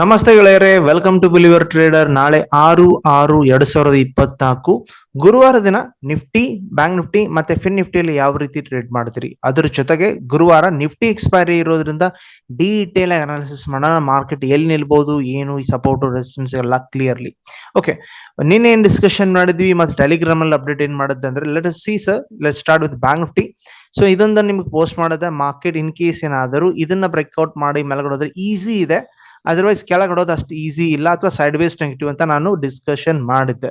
ನಮಸ್ತೆ ಗೆಳೆಯರೆ welcome to believer trader ನಾಳೆ ಆರು ಆರು ಎರಡ್ ಸಾವಿರದ ಇಪ್ಪತ್ನಾಲ್ಕು. ಗುರುವಾರ ದಿನ ನಿಫ್ಟಿ, ಬ್ಯಾಂಕ್ ನಿಫ್ಟಿ ಮತ್ತೆ ಫಿನ್ ನಿಫ್ಟಿಯಲ್ಲಿ ಯಾವ ರೀತಿ ಟ್ರೇಡ್ ಮಾಡ್ತೀರಿ? ಅದ್ರ ಜೊತೆಗೆ ಗುರುವಾರ ನಿಫ್ಟಿ ಎಕ್ಸ್ಪೈರಿ ಇರೋದ್ರಿಂದ ಡೀಟೇಲ್ ಅನಾಲಿಸಿಸ್ ಮಾಡೋಣ. ಮಾರ್ಕೆಟ್ ಎಲ್ಲಿ ನಿಲ್ಬಹುದು ಏನು, ಈ ಸಪೋರ್ಟ್ ರೆಸಿಸ್ಟೆನ್ಸ್ ಎಲ್ಲ ಕ್ಲಿಯರ್ಲಿ ಓಕೆ ನಿನ್ನೆ ಏನ್ ಡಿಸ್ಕಷನ್ ಮಾಡಿದ್ವಿ ಮತ್ತೆ ಟೆಲಿಗ್ರಾಮ್ ಅಲ್ಲಿ ಅಪ್ಡೇಟ್ ಏನ್ ಮಾಡಿದ್ದೆ ಅಂದ್ರೆ let see sir let start with bank Nifty so ಇದೊಂದು ನಿಮ್ಗೆ ಪೋಸ್ಟ್ ಮಾಡಿದೆ. ಮಾರ್ಕೆಟ್ ಇನ್ ಕೇಸ್ ಏನಾದರೂ ಇದನ್ನ ಬ್ರೇಕ್ಔಟ್ ಮಾಡಿ, ಮೇಲ್ಗಡೆ ಹೋದ್ರೆ ಈಸಿ ಇದೆ. ಅದರ್ವೈಸ್ ಕೆಳಗೆ ಹೋದ ಅಷ್ಟು ಈಸಿ ಇಲ್ಲ ಅಥವಾ ಸೈಡ್ ವೇಸ್ ನೆಗೆಟಿವ್ ಅಂತ ನಾನು ಡಿಸ್ಕಷನ್ ಮಾಡಿದ್ದೆ.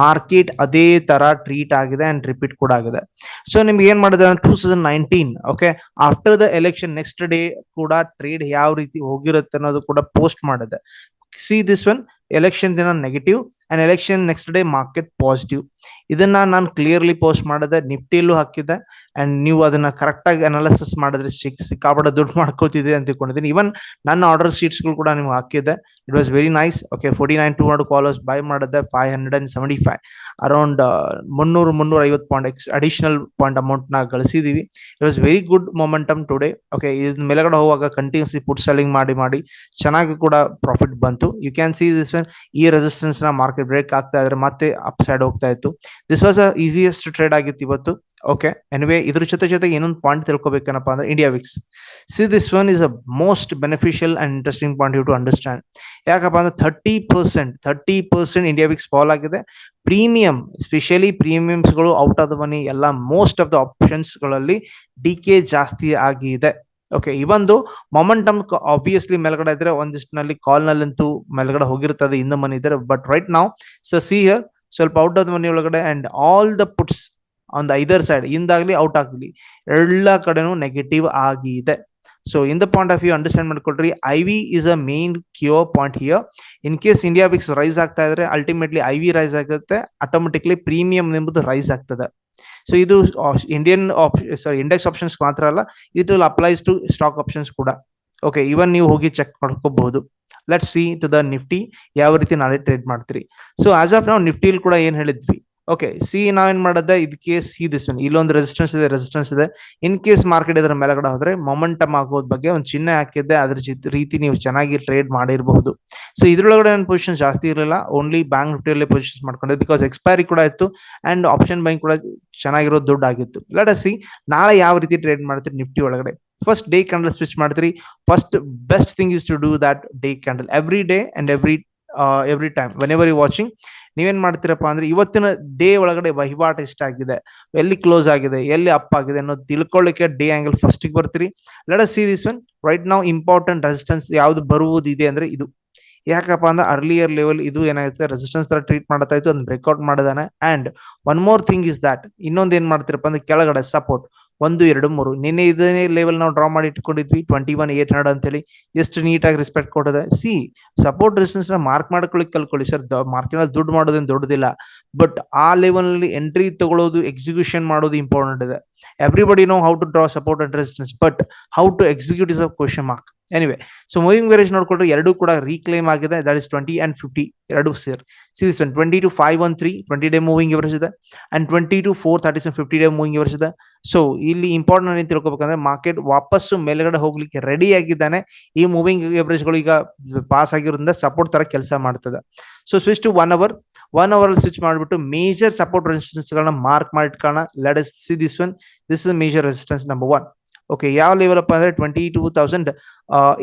ಮಾರ್ಕೆಟ್ ಅದೇ ತರ ಟ್ರೀಟ್ ಆಗಿದೆ ಅಂಡ್ ರಿಪೀಟ್ ಕೂಡ ಆಗಿದೆ. ಸೊ ನಿಮ್ಗೆ ಏನ್ ಮಾಡಿದೆ two thousand nineteen okay after the election next day ಕೂಡ ಟ್ರೇಡ್ ಯಾವ ರೀತಿ ಹೋಗಿರುತ್ತೆ ಅನ್ನೋದು ಕೂಡ ಪೋಸ್ಟ್ ಮಾಡಿದೆ. ಸಿ ದಿಸ್ ಒನ್ ಎಲೆಕ್ಷನ್ ದಿನ negative and election next day market positive ಇದನ್ನ ನಾನು ಕ್ಲಿಯರ್ಲಿ ಪೋಸ್ಟ್ ಮಾಡಿದೆ ನಿಫ್ಟಿಯಲ್ಲೂ ಹಾಕಿದ್ದೆ ಅಂಡ್ ನೀವು ಅದನ್ನ ಕರೆಕ್ಟ್ ಆಗಿ ಅನಾಲಿಸಿಸ್ ಮಾಡಿದ್ರೆ ಸಿಕ್ ಸಿಕ್ಕಾಪಟ್ಟೆ ದುಡ್ಡು ಮಾಡ್ಕೋತಿದೆ ಅಂತ ತಿಳ್ಕೊಂಡಿದ್ದೀನಿ. ಇವನ್ ನನ್ನ ಆರ್ಡರ್ ಶೀಟ್ಸ್ಗಳು ಕೂಡ ನಿಮ್ಗೆ ಹಾಕಿದ್ದೆ it was very nice okay forty nine two hundred callers buy ಮಾಡಿದೆ five hundred and seventy five around ಮುನ್ನೂರು ಮುನ್ನೂರ ಐವತ್ತು point x additional point amount ನಾ ಗಳಿಸಿದೀವಿ. It was very good momentum today okay ಇದ್ ಮೇಲೆಗಡೆ ಹೋಗುವಾಗ ಕಂಟಿನ್ಯೂಸ್ಲಿ ಫುಡ್ ಸೆಲ್ಲಿಂಗ್ ಮಾಡಿ ಮಾಡಿ, ಚೆನ್ನಾಗಿ ಕೂಡ ಪ್ರಾಫಿಟ್ ಬಂತು. You can see this one ಈ ರೆಸಿಸ್ಟೆನ್ಸ್ನ ಮಾರ್ಕೆಟ್ ಬ್ರೇಕ್ ಆಗ್ತಾ ಇದ್ರೆ ಮತ್ತೆ ಅಪ್ ಸೈಡ್ ಹೋಗ್ತಾ ಇತ್ತು. This was a easiest trade ಆಗಿತ್ತು ಇವತ್ತು. ಓಕೆ ಎನಿವೇ ಇದ್ರ ಜೊತೆ ಜೊತೆಗೆ ಇನ್ನೊಂದು ಪಾಯಿಂಟ್ ತಿಳ್ಕೊಬೇಕೇನಪ್ಪ ಅಂದ್ರೆ India VIX see this one is a most beneficial and interesting point you to understand ಯಾಕಪ್ಪ ಅಂದ್ರೆ thirty percent thirty percent India VIX fall ಆಗಿದೆ. ಪ್ರೀಮಿಯಂ ಸ್ಪೆಷಲಿ ಪ್ರೀಮಿಯಂಸ್ಗಳು ಔಟ್ ಆಫ್ ದ ಮನಿ ಎಲ್ಲ ಮೋಸ್ಟ್ ಆಫ್ ದ ಆಪ್ಷನ್ಸ್ಗಳಲ್ಲಿ decay ಜಾಸ್ತಿ ಆಗಿದೆ. Okay ಇವೊಂದು momentum obviously ಮೇಲ್ಗಡೆ ಇದ್ರೆ ಒಂದಿಷ್ಟಿನಲ್ಲಿ ಕಾಲ್ ನಲ್ಲಂತೂ ಮೇಲ್ಗಡೆ ಹೋಗಿರ್ತದೆ ಇನ್ನು ಮನಿ ಇದ್ರೆ. ಬಟ್ ರೈಟ್ ನಾವು ಸೊ ಸಿ ಹಿಯರ್ ಸ್ವಲ್ಪ ಔಟ್ ಆಫ್ ಮನಿ ಒಳಗಡೆ and all the puts on the either side ಇಂದಾಗ್ಲಿ out ಆಗ್ಲಿ, ಎಲ್ಲ ಕಡೆನೂ ನೆಗೆಟಿವ್ ಆಗಿದೆ so in the point of view understand ಮಾಡ್ಕೊಳ್ರಿ I V is a main cure point here in case India VIX rise ಆಗ್ತಾ ಇದ್ರೆ ultimately I V rise ಆಗುತ್ತೆ automatically premium ಎಂಬುದು rise ಆಗ್ತದೆ. ಸೊ ಇದು ಇಂಡಿಯನ್ ಸಾರಿ ಇಂಡೆಕ್ಸ್ ಆಪ್ಷನ್ಸ್ ಮಾತ್ರ ಅಲ್ಲ it will applies to stock options ಕೂಡ. Okay even ನೀವು ಹೋಗಿ ಚೆಕ್ ಮಾಡ್ಕೋಬಹುದು. Let see to the Nifty ಯಾವ ರೀತಿ ನಾಳೆ ಟ್ರೇಡ್ ಮಾಡ್ತೀರಿ. ಸೊ ಆಸ್ ಆಫ್ ನಾವು ನಿಫ್ಟಿಲ್ ಕೂಡ ಏನ್ ಹೇಳಿದ್ವಿ? ಓಕೆ ಸಿ ನಾವೇನ್ ಮಾಡದ? ಇದಕ್ಕೆ ಸಿ ದಿಸ್ ಒನ್ ಇಲ್ಲೊಂದು ರೆಸಿಸ್ಟೆನ್ಸ್ ಇದೆ ರೆಸಿಸ್ಟೆನ್ಸ್ ಇದೆ. ಇನ್ ಕೇಸ್ ಮಾರ್ಕೆಟ್ ಇದರ ಮೇಲ್ಗಡೆ ಹೋದ್ರೆ ಮೊಮೆಂಟಮ್ ಆಗೋದ್ ಬಗ್ಗೆ ಒಂದು ಚಿಹ್ನೆ ಹಾಕಿದ್ದೆ ಅದ್ರ ರೀತಿ ನೀವು ಚೆನ್ನಾಗಿ ಟ್ರೇಡ್ ಮಾಡಿರಬಹುದು. ಸೊ ಇದ್ರೊಳಗಡೆ ನನ್ನ ಪೊಸಿಷನ್ ಜಾಸ್ತಿ ಇರಲಿಲ್ಲ. ಓನ್ಲಿ ಬ್ಯಾಂಕ್ ನಿಫ್ಟಿಯಲ್ಲಿ ಪೊಸಿಷನ್ ಮಾಡ್ಕೊಂಡೆ. ಬಿಕಾಸ್ ಎಕ್ಸ್ಪೈರಿ ಕೂಡ ಇತ್ತು ಅಂಡ್ ಆಪ್ಷನ್ ಬ್ಯಾಂಕ್ ಕೂಡ ಚೆನ್ನಾಗಿರೋ ದುಡ್ಡು ಆಗಿತ್ತು. ಸಿ ನಾಳೆ ಯಾವ ರೀತಿ ಟ್ರೇಡ್ ಮಾಡ್ತೀರಿ ನಿಫ್ಟಿ ಒಳಗಡೆ. ಫಸ್ಟ್ ಡೇ ಕ್ಯಾಂಡಲ್ ಸ್ವಿಚ್ ಮಾಡ್ತೀರಿ. First best thing is to do that day candle every day and every every time whenever you watching ನೀವೇನ್ ಮಾಡ್ತೀರಪ್ಪ ಅಂದ್ರೆ ಇವತ್ತಿನ ಡೇ ಒಳಗಡೆ ವಹಿವಾಟು ಎಷ್ಟಾಗಿದೆ, ಎಲ್ಲಿ ಕ್ಲೋಸ್ ಆಗಿದೆ, ಎಲ್ಲಿ ಅಪ್ ಆಗಿದೆ ಅನ್ನೋದು ತಿಳ್ಕೊಳ್ಳಿಕ್ಕೆ ಡೇ ಆಂಗಲ್ ಫಸ್ಟ್ ಬರ್ತೀರಿ. Let see this one right ನಾವು ಇಂಪಾರ್ಟೆಂಟ್ ರೆಸಿಸ್ಟೆನ್ಸ್ ಯಾವ್ದು ಬರುವುದಿದೆ ಅಂದ್ರೆ ಇದು. ಯಾಕಪ್ಪ ಅಂದ್ರೆ ಅರ್ಲಿಯರ್ ಲೆವೆಲ್ ಇದು ಏನಾಗುತ್ತೆ ರೆಸಿಸ್ಟೆನ್ಸ್ ತರ ಟ್ರೀಟ್ ಮಾಡ್ತಾ ಇತ್ತು, ಅದನ್ನ ಬ್ರೇಕ್ಔಟ್ ಮಾಡಿದಾನೆ. And one more thing is that ಇನ್ನೊಂದು ಏನ್ ಮಾಡ್ತೀರಪ್ಪ ಅಂದ್ರೆ ಕೆಳಗಡೆ ಸಪೋರ್ಟ್ ಒಂದು, ಎರಡು, ಮೂರು. ನಿನ್ನೆ ಇದನ್ನೇ ಲೆವೆಲ್ ನಾವು ಡ್ರಾ ಮಾಡಿ ಇಟ್ಕೊಂಡಿದ್ವಿ ಟ್ವೆಂಟಿ ಒನ್ ಏಟ್ ಹಂಡ್ರೆಡ್ ಅಂತೇಳಿ ಎಷ್ಟು ನೀಟಾಗಿ ರೆಸ್ಪೆಕ್ಟ್ ಕೊಟ್ಟದೆ. ಸಿ ಸಪೋರ್ಟ್ ರೆಸಿಸ್ಟೆನ್ಸ್ನ ಮಾರ್ಕ್ ಮಾಡ್ಕೊಳ್ಳಿ ಕಲ್ಕೊಳ್ಳಿ ಸರ್ ಮಾರ್ಕೆಟ್ ದುಡ್ಡು ಮಾಡೋದೇನು ದೊಡ್ಡದಿಲ್ಲ. ಬಟ್ ಆ ಲೆವೆಲ್ನಲ್ಲಿ ಎಂಟ್ರಿ ತಗೊಳ್ಳೋದು ಎಕ್ಸಿಕ್ಯೂಷನ್ ಮಾಡೋದು ಇಂಪಾರ್ಟೆಂಟ್ ಇದೆ. Everybody know how to draw support and resistance but how to execute is a question mark anyway so moving average ನೋಡ್ಕೊಂಡ್ರೆ ಎರಡು ಕೂಡ ರೀಕ್ಲೇಮ್ ಆಗಿದೆ. That is twenty and fifty ಎರಡು ಸೇರ್ series twenty two five one three twenty day moving average ಇದೆ. And twenty two four thirty seven fifty day moving average ಇದೆ. So ಇಲ್ಲಿ important ಏನು ತಿಳ್ಕೊಬೇಕಂದ್ರೆ ಮಾರ್ಕೆಟ್ ವಾಪಸ್ಸು ಮೇಲ್ಗಡೆ ಹೋಗ್ಲಿಕ್ಕೆ ರೆಡಿ ಆಗಿದ್ದಾನೆ. ಈ ಮೂವಿಂಗ್ ಎವರೇಜ್ಗಳು ಈಗ ಪಾಸ್ ಆಗಿರೋದ್ರಿಂದ ಸಪೋರ್ಟ್ ತರ ಕೆಲಸ ಮಾಡ್ತದೆ. So switch to one hour one hour switch ಮಾಡಿಬಿಟ್ಟು ಮೇಜರ್ ಸಪೋರ್ಟ್ ರೆಸಿಸ್ಟೆನ್ಸ್ ಗಳನ್ನ mark ಮಾಡಿಟ್ಕೋಣ let's see this one this is major resistance number one okay ಯಾವ ಲೆವೆಲ್ ಅಪ್ಪ ಅಂದ್ರೆ twenty two thousand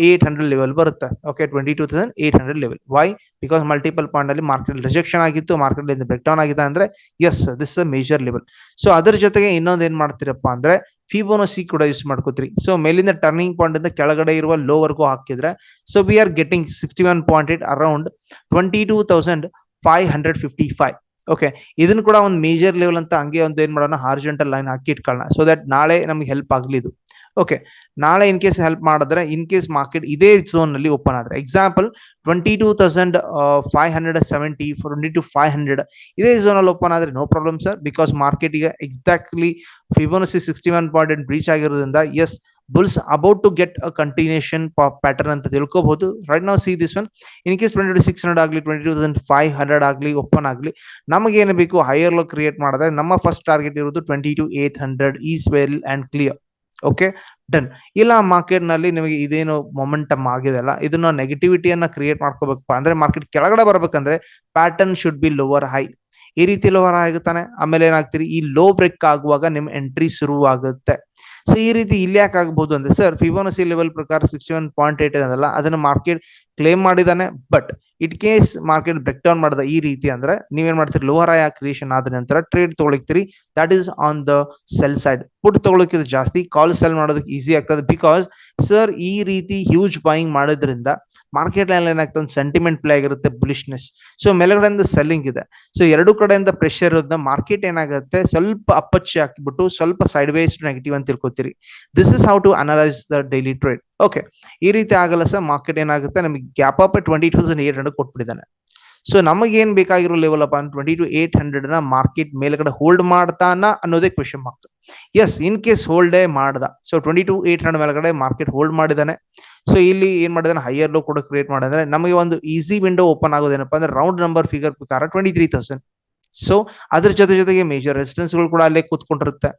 eight hundred level ಬರುತ್ತೆ. Okay twenty two thousand eight hundred level why because multiple point ಅಲ್ಲಿ market rejection ಆಗಿತ್ತು market break down ಆಗಿದೆ ಅಂದ್ರೆ as this a major level so ಅದ್ರ ಜೊತೆಗೆ ಇನ್ನೊಂದು ಏನ್ ಮಾಡ್ತೀರಪ್ಪ ಅಂದ್ರೆ ಫಿಬೋನಸಿ ಕೂಡ ಯೂಸ್ ಮಾಡ್ಕೋತೀರಿ. ಸೊ ಮೇಲಿಂದ ಟರ್ನಿಂಗ್ ಪಾಯಿಂಟ್ ಇಂದ ಕೆಳಗಡೆ ಇರುವ ಲೋ ವರ್ಗೂ ಹಾಕಿದ್ರೆ so we are getting sixty one point eight around twenty two thousand five hundred fifty five okay ಇದನ್ನ ಕೂಡ ಒಂದು ಮೇಜರ್ ಲೆವೆಲ್ ಅಂತ ಹಂಗೆ ಒಂದು ಏನ್ ಮಾಡೋಣ ಹಾರ್ಜೆಂಟಲ್ ಲೈನ್ ಹಾಕಿ ಇಟ್ಕೊಳ್ಳೋಣ ಸೊ ದಟ್ ನಾಳೆ ನಮ್ಗೆ ಹೆಲ್ಪ್ ಆಗಲಿ ಇದು. ಓಕೆ ನಾಳೆ ಇನ್ ಕೇಸ್ ಹೆಲ್ಪ್ ಮಾಡಿದ್ರೆ ಇನ್ ಕೇಸ್ ಮಾರ್ಕೆಟ್ ಇದೇ ಝೋನ್ನಲ್ಲಿ ಓಪನ್ ಆದ್ರೆ example twenty two thousand five hundred seventy twenty two five hundred ಇದೇ ಝೋನ್ ಅಲ್ಲಿ ಓಪನ್ ಆದ್ರೆ no problem sir because market ಈಗ exactly Fibonacci sixty one point breach ಆಗಿರೋದ್ರಿಂದ as bulls about to get a continuation pattern ಅಂತ ತಿಳ್ಕೋಬಹುದು right ನಾವು see this one in case twenty six hundred ಆಗಲಿ twenty two thousand five hundred ಆಗಲಿ open ಆಗಲಿ, ನಮಗೇನು ಬೇಕು ಹೈಯರ್ ಲೋ ಕ್ರಿಯೇಟ್ ಮಾಡಿದ್ರೆ, ನಮ್ಮ ಫಸ್ಟ್ ಟಾರ್ಗೆಟ್ ಇರೋದು twenty two eight hundred is well and clear okay done ಇಲ್ಲ ಮಾರ್ಕೆಟ್ನಲ್ಲಿ ನಿಮಗೆ ಇದೇನು ಮೊಮೆಂಟಮ್ ಆಗಿದೆ ಅಲ್ಲ, ಇದನ್ನ ನೆಗೆಟಿವಿಟಿಯನ್ನ ಕ್ರಿಯೇಟ್ ಮಾಡ್ಕೋಬೇಕಪ್ಪ. ಅಂದ್ರೆ ಮಾರ್ಕೆಟ್ ಕೆಳಗಡೆ ಬರಬೇಕಂದ್ರೆ pattern should be lower high ಈ ರೀತಿ ಲೋವರ್ ಆಗುತ್ತಾನೆ, ಆಮೇಲೆ ಏನಾಗ್ತೀರಿ? ಈ ಲೋ ಬ್ರೇಕ್ ಆಗುವಾಗ ನಿಮ್ ಎಂಟ್ರಿ ಶುರು ಆಗುತ್ತೆ ಸೊ ಈ ರೀತಿ ಇಲ್ಲಿ ಯಾಕೆ ಆಗ್ಬಹುದು ಅಂದ್ರೆ ಸರ್ ಫಿಬೋನಸಿ ಲೆವೆಲ್ ಪ್ರಕಾರ ಸಿಕ್ಸ್ಟಿ ಒನ್ ಪಾಯಿಂಟ್ ಏಟ್ ಏನದಲ್ಲ, ಅದನ್ನ ಮಾರ್ಕೆಟ್ ಕ್ಲೇಮ್ ಮಾಡಿದಾನೆ but it case market break down ಮಾಡಿದ ಈ ರೀತಿ ಅಂದ್ರೆ ನೀವೇನ್ ಮಾಡ್ತೀರಿ? ಲೋವರ್ ಆಯ ಕ್ರಿಯೇಷನ್ ಆದ ನಂತರ trade ತಗೊಳಿಕ್ತೀರಿ. That is on the sell side put ತಗೊಳಕ್ಕೆ ಜಾಸ್ತಿ ಕಾಲ್ ಸೆಲ್ ಮಾಡೋದಕ್ಕೆ ಈಸಿ ಆಗ್ತದೆ ಬಿಕಾಸ್ ಸರ್ ಈ ರೀತಿ ಹ್ಯೂಜ್ ಬಾಯಿಂಗ್ ಮಾಡೋದ್ರಿಂದ ಮಾರ್ಕೆಟ್ನಲ್ಲಿ ಏನಾಗ್ತದೆ? ಸೆಂಟಿಮೆಂಟ್ ಪ್ಲೇ ಆಗಿರುತ್ತೆ ಬುಲಿಶ್ನೆಸ್ ಸೊ ಮೇಲ್ಗಡೆಯಿಂದ ಸೆಲ್ಲಿಂಗ್ ಇದೆ. ಸೊ ಎರಡು ಕಡೆಯಿಂದ ಪ್ರೆಷರ್ ಇರೋದ್ನ ಮಾರ್ಕೆಟ್ ಏನಾಗುತ್ತೆ? ಸ್ವಲ್ಪ ಅಪ್ಪಚ್ಚಿ ಹಾಕಿಬಿಟ್ಟು, ಸ್ವಲ್ಪ ಸೈಡ್ ವೇಸ್ ನೆಗೆಟಿವ್ ಅಂತ ತಿಳ್ಕೊತೀರಿ. This is how to analyse the daily trade okay ಈ ರೀತಿ ಆಗಲ್ಲ ಸರ್ ಮಾರ್ಕೆಟ್ ಏನಾಗುತ್ತೆ? ನಮಗೆ gap up twenty thousand eight hundred ಕೊಟ್ಬಿಟ್ಟಿದ್ದಾನೆ. So ನಮಗೇನ್ ಬೇಕಾಗಿರೋ ಲೆವೆಲ್ ಅಪ್ಪ ಟ್ವೆಂಟಿ ಟು ಏಟ್ ಹಂಡ್ರೆಡ್ನ ಮಾರ್ಕೆಟ್ ಮೇಲ್ಗಡೆ ಹೋಲ್ಡ್ ಮಾಡ್ತಾನ ಅನ್ನೋದೇ question mark as in case ಹೋಲ್ಡೇ ಮಾಡ್ದ. So twenty two eight hundred ಮೇಲ್ಗಡೆ ಮಾರ್ಕೆಟ್ ಹೋಲ್ಡ್ ಮಾಡಿದಾನೆ ಸೊ ಇಲ್ಲಿ ಏನ್ ಮಾಡಿದಾನೆ ಹೈಯರ್ ಲೋ ಕೂಡ ಕ್ರಿಯೇಟ್ ಮಾಡಿದ್ರೆ ನಮಗೆ ಒಂದು ಈಸಿ ವಿಂಡೋ ಓಪನ್ ಆಗೋದೇನಪ್ಪ ಅಂದ್ರೆ ರೌಂಡ್ ನಂಬರ್ ಫಿಗರ್ ಪ್ರಕಾರ ಟ್ವೆಂಟಿ ತ್ರೀ ತೌಸಂಡ್ ಸೊ ಅದ್ರ ಜೊತೆ ಜೊತೆಗೆ ಮೇಜರ್ ರೆಸಿಡೆನ್ಸ್ಗಳು ಕೂಡ ಅಲ್ಲೇ ಕೂತ್ಕೊಂಡಿರುತ್ತೆ.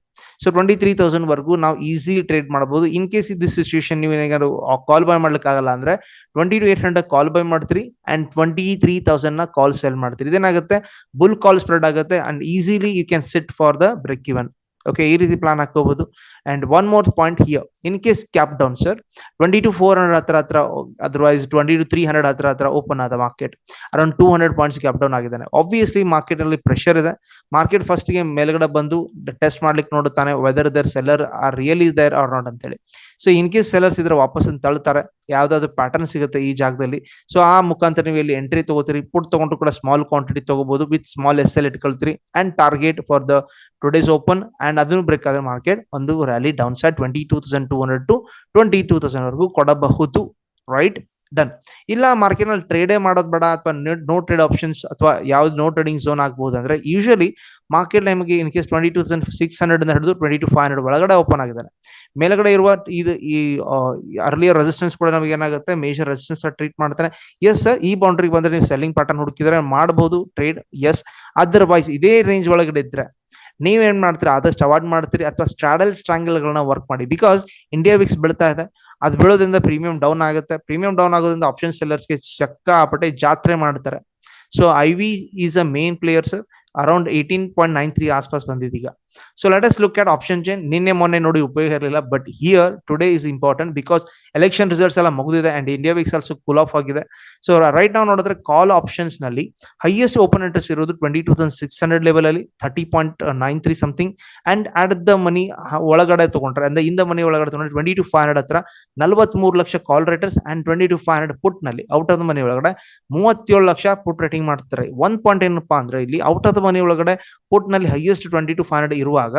ಸೊ ಟ್ವೆಂಟಿ ತ್ರೀ ತೌಸಂಡ್ ವರ್ಗೂ ನಾವು ಈಸಿ ಟ್ರೇಡ್ ಮಾಡಬಹುದು ಇನ್ ಕೇಸ್ ಇದ್ ಸಿಚುವೇಶನ್ ನೀವು ಏನಾದ್ರು ಕಾಲ್ ಬೈ ಮಾಡ್ಲಿಕ್ಕೆ ಆಗಲ್ಲ ಅಂದ್ರೆ twenty two eight hundred call buy ಮಾಡ್ತೀರಿ ಅಂಡ್ ಟ್ವೆಂಟಿ ತ್ರೀ ತೌಸಂಡ್ನ ಕಾಲ್ ಸೆಲ್ ಮಾಡ್ತೀರಿ. ಇದೇನಾಗುತ್ತೆ? ಬುಲ್ ಕಾಲ್ ಸ್ಪ್ರೆಡ್ ಆಗುತ್ತೆ and easily you can sit for the break even okay ಈ ರೀತಿ ಪ್ಲಾನ್ ಹಾಕೋಬಹುದು and one more point here in case gap down sir twenty two four hundred ಹತ್ರ ಹತ್ರ otherwise twenty two three hundred ಹತ್ರ ಹತ್ರ open ಆದ market around two hundred points gap down ಆಗಿದ್ದಾನೆ. Obviously market ಅಲ್ಲಿ ಪ್ರೆಷರ್ ಇದೆ. Market ಫಸ್ಟ್ಗೆ ಮೇಲ್ಗಡೆ ಬಂದು ಟೆಸ್ಟ್ ಮಾಡ್ಲಿಕ್ಕೆ ನೋಡುತ್ತಾನೆ whether the sellers are really there or not ಅಂತ ಹೇಳಿ ಸೊ ಇನ್ ಕೇಸ್ ಸೆಲ್ಲರ್ಸ್ ಇದ್ರೆ ವಾಪಸ್ ತಳ್ತಾರೆ, ಯಾವ್ದಾದ್ರು ಪ್ಯಾಟರ್ನ್ ಸಿಗುತ್ತೆ ಈ ಜಾಗದಲ್ಲಿ. ಸೊ ಆ ಮುಖಾಂತರ ನೀವು ಇಲ್ಲಿ ಎಂಟ್ರಿ ತಗೋತೀರಿ ಪುಟ್ ತಗೊಂಡ್ರು ಕೂಡ ಸ್ಮಾಲ್ ಕ್ವಾಂಟಿಟಿ ತಗೋಬಹುದು with small S L ಇಟ್ಕೊಳ್ತೀರಿ and target for the today's open and ಅದನ್ನು ಬ್ರೇಕ್ ಆದ್ರೆ ಮಾರ್ಕೆಟ್ ಒಂದು rally down side twenty two thousand two hundred to twenty two thousand ವರೆಗೂ ಕೊಡಬಹುದು. ರೈಟ್ ಡನ್ ಇಲ್ಲ ಮಾರ್ಕೆಟ್ನಲ್ಲಿ ಟ್ರೇಡೇ ಮಾಡೋದು ಬೇಡ ಅಥವಾ ನೋ ಟ್ರೇಡ್ ಆಪ್ಷನ್ಸ್ ಅಥವಾ ಯಾವ್ದು ನೋ ಟ್ರೇಡಿಂಗ್ ಝೋನ್ ಆಗ್ಬಹುದು ಅಂದ್ರೆ ಯೂಶಲಿ ಮಾರ್ಕೆಟ್ ನಿಮಗೆ in case twenty two thousand six hundred ಹಿಡಿದು ಟ್ವೆಂಟಿ ಟು ಫೈವ್ ಹಂಡ್ರೆಡ್ ಒಳಗಡೆ ಓಪನ್ ಆಗಿದ್ದಾನೆ. ಮೇಲ್ಗಡೆ ಇರುವ ಇದು ಈ ಅರ್ಲಿಯರ್ ರೆಸಿಸ್ಟೆನ್ಸ್ ಕೂಡ ನಮಗೆ ಏನಾಗುತ್ತೆ? ಮೇಜರ್ ರೆಸಿಸ್ಟೆನ್ಸ್ ಟ್ರೀಟ್ ಮಾಡ್ತಾನೆ. ಎಸ್ ಈ ಬೌಂಡ್ರಿಗೆ ಬಂದ್ರೆ ನೀವು ಸೆಲ್ಲಿಂಗ್ ಪ್ಯಾಟರ್ನ್ ಹುಡುಕಿದ್ರೆ ಮಾಡಬಹುದು ಟ್ರೇಡ್ ಎಸ್ ಅದರ್ವೈಸ್ ಇದೇ ರೇಂಜ್ ಒಳಗಡೆ ಇದ್ರೆ ನೀವೇನ್ ಮಾಡ್ತೀರಾ? ಆದಷ್ಟು ಅವಾಯ್ಡ್ ಮಾಡ್ತೀರಿ ಅಥವಾ ಸ್ಟ್ರಾಡಲ್ ಸ್ಟ್ರಾಂಗಲ್ ಗಳನ್ನ ವರ್ಕ್ ಮಾಡಿ. ಬಿಕಾಸ್ ಇಂಡಿಯಾ ವಿಕ್ಸ್ ಬೀಳ್ತಾ ಇದೆ. ಅದು ಬೀಳೋದ್ರಿಂದ ಪ್ರೀಮಿಯಂ ಡೌನ್ ಆಗುತ್ತೆ. ಪ್ರೀಮಿಯಂ ಡೌನ್ ಆಗೋದ್ರಿಂದ ಆಪ್ಷನ್ ಸೆಲ್ಲರ್ಸ್ಗೆ ಸಕ್ಕಾಪಟ್ಟೆ ಜಾತ್ರೆ ಮಾಡ್ತಾರೆ. So I V is a main players around eighteen point nine three ಆಸ್ಪಾಸ್ ಬಂದಿದೆ ಈಗ. So let us look at option chain ನಿನ್ನೆ, ಮೊನ್ನೆ ನೋಡಿ ಉಪಯೋಗ ಇರಲಿಲ್ಲ but here today is important because election results ಎಲ್ಲ ಮುಗಿದಿದೆ and India VIX also cool off ಆಗಿದೆ. ಸೊ ರೈಟ್ ನಾವು ನೋಡಿದ್ರೆ ಕಾಲ್ ಆಪ್ಷನ್ಸ್ನಲ್ಲಿ ಹೈಯೆಸ್ಟ್ ಓಪನ್ ಇಂಟ್ರೆಸ್ಟ್ ಇರೋದು twenty two thousand six hundred level ಅಲ್ಲಿ thirty point nine three something and at the money ಒಳಗಡೆ ತಗೊಂಡ್ರೆ, ಅಂದ್ರೆ ಇಂದ ಮನಿ ಒಳಗಡೆ ತಗೊಂಡ್ರೆ ಟ್ವೆಂಟಿ ಟು ಫೈವ್ ಹಂಡ್ರೆಡ್ ಹತ್ರ ನಲ್ವತ್ ಮೂರು lakh call writers and twenty two five hundred ಪುಟ್ನಲ್ಲಿ out of the money ಒಳಗಡೆ ಮೂವತ್ತೇಳು ಲಕ್ಷ ಪುಟ್ ರೇಟಿಂಗ್ ಮಾಡ್ತಾರೆ. ಒನ್ ಪಾಯಿಂಟ್ ಏನಪ್ಪಾ ಅಂದ್ರೆ ಇಲ್ಲಿ ಔಟ್ ಆಫ್ ದ ಮನಿ ಒಳಗಡೆ ಪುಟ್ನಲ್ಲಿ highest twenty two five hundred ಇರುವಾಗ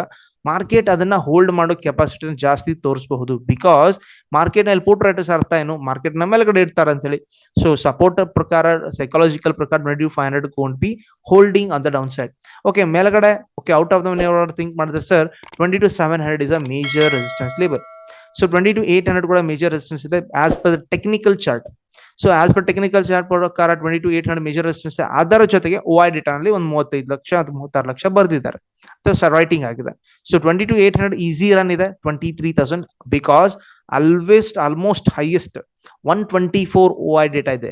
ಮಾರ್ಕೆಟ್ ಅದನ್ನ ಹೋಲ್ಡ್ ಮಾಡೋ ಕೆಪಾಸಿಟಿ ಜಾಸ್ತಿ ತೋರಿಸಬಹುದು. ಬಿಕಾಸ್ ಮಾರ್ಕೆಟ್ನಲ್ಲಿ ಪುಟ್ ರೈಟರ್ಸ್ ಅರ್ಥ ಏನು? ಮಾರ್ಕೆಟ್ನ ಮೇಲ್ಗಡೆ ಇರ್ತಾರೆ ಅಂತ ಹೇಳಿ ಸೊ ಸಪೋರ್ಟ್ ಪ್ರಕಾರ ಸೈಕಾಲಜಿಕಲ್ ಪ್ರಕಾರ twenty five hundred can be holding on the down side okay ಮೇಲ್ಗಡೆ okay out of the money think ಮಾಡಿದ್ರೆ sir twenty two seven hundred is a major resistance label so twenty two eight hundred ಕೂಡ major resistance ಇದೆ as per technical chart so as per technical chart ಪ್ರಕಾರ twenty two eight hundred major resistance ಅದರ ಜೊತೆಗೆ ಓ I data ನಲ್ಲಿ ಒಂದು ಮೂವತ್ತೈದು ಲಕ್ಷ ಅಥವಾ ಮೂವತ್ತಾರು ಲಕ್ಷ ಬರೆದಿದ್ದಾರೆ. ಅಥವಾ ರೈಟಿಂಗ್ ಆಗಿದೆ. So twenty two eight hundred easy run ಇದೆ. Twenty three thousand because always almost highest one twenty four O I data ಇದೆ